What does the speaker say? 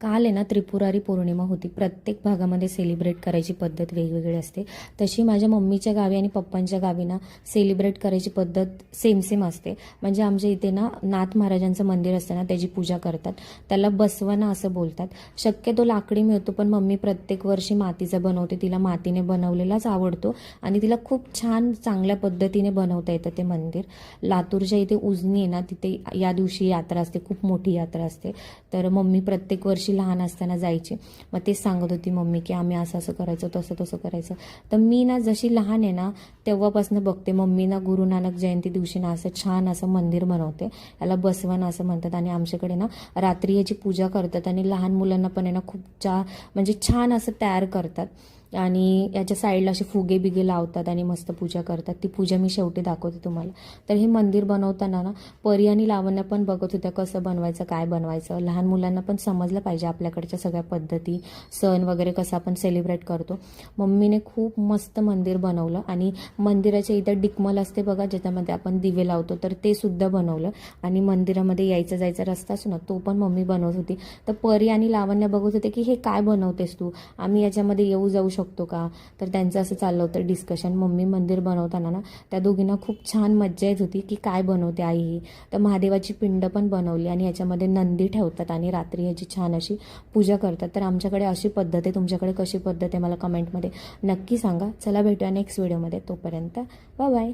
काल आहे ना त्रिपुरारी पौर्णिमा होती. प्रत्येक भागामध्ये सेलिब्रेट करायची पद्धत वेगवेगळी असते. तशी माझ्या मम्मीच्या गावी आणि पप्पांच्या गावी ना सेलिब्रेट करायची पद्धत सेम सेम असते. म्हणजे आमच्या इथे ना नाथ महाराजांचं मंदिर असतं ना त्याची पूजा करतात. त्याला बसवणं असं बोलतात. शक्यतो लाकडी मिळतो पण मम्मी प्रत्येक वर्षी मातीचा बनवते. तिला मातीने बनवलेलाच आवडतो आणि तिला खूप छान चांगल्या पद्धतीने बनवता येतं ते मंदिर. लातूरच्या इथे उजनी आहे ना तिथे या दिवशी यात्रा असते खूप मोठी यात्रा असते. तर मम्मी प्रत्येक वर्षी लहान असताना जायची. मग तेच सांगत होती मम्मी की आम्ही असं असं करायचं तसं तसं करायचं. तर मी ना जशी लहान आहे ना तेव्हापासून बघते मम्मी ना गुरु नानक जयंती दिवशी ना असं छान असं मंदिर बनवते. याला बसवण असं म्हणतात आणि आमच्याकडे ना रात्री याची पूजा करतात आणि लहान मुलांना पण आहे ना खूप चा म्हणजे छान असं तयार करतात. आणि याच्या साईडला असे फुगे बिगे लावतात आणि मस्त पूजा करतात. ती पूजा मी शेवटी दाखवते तुम्हाला. तर हे मंदिर बनवताना ना परी आणि लावण्या पण बघत होत्या कसं बनवायचं काय बनवायचं. लहान मुलांना पण समजलं पाहिजे आपल्याकडच्या सगळ्या पद्धती सण वगैरे कसं आपण सेलिब्रेट करतो. मम्मीने खूप मस्त मंदिर बनवलं आणि मंदिराच्या इथं डिकमल असते बघा ज्याच्यामध्ये आपण दिवे लावतो तर ते सुद्धा बनवलं. आणि मंदिरामध्ये यायचा जायचा रस्ता असतो ना तो पण मम्मी बनवत होती. तर परी आणि लावण्या बघत होते की हे काय बनवतेस तू? आम्ही याच्यामध्ये येऊ जाऊ शकतो का? तर त्यांचं असं चाललं होतं डिस्कशन मम्मी मंदिर बनवताना ना त्या दोघींना खूप छान मज्जा येत होती की काय बनवते आई ही. तर महादेवाची पिंड पण बनवली आणि याच्यामध्ये नंदी ठेवतात आणि रात्री ह्याची छान अशी पूजा करतात. तर आमच्याकडे अशी पद्धत आहे. तुमच्याकडे कशी पद्धत आहे? मला कमेंटमध्ये नक्की सांगा. चला भेटूया नेक्स्ट व्हिडिओमध्ये तोपर्यंत बाय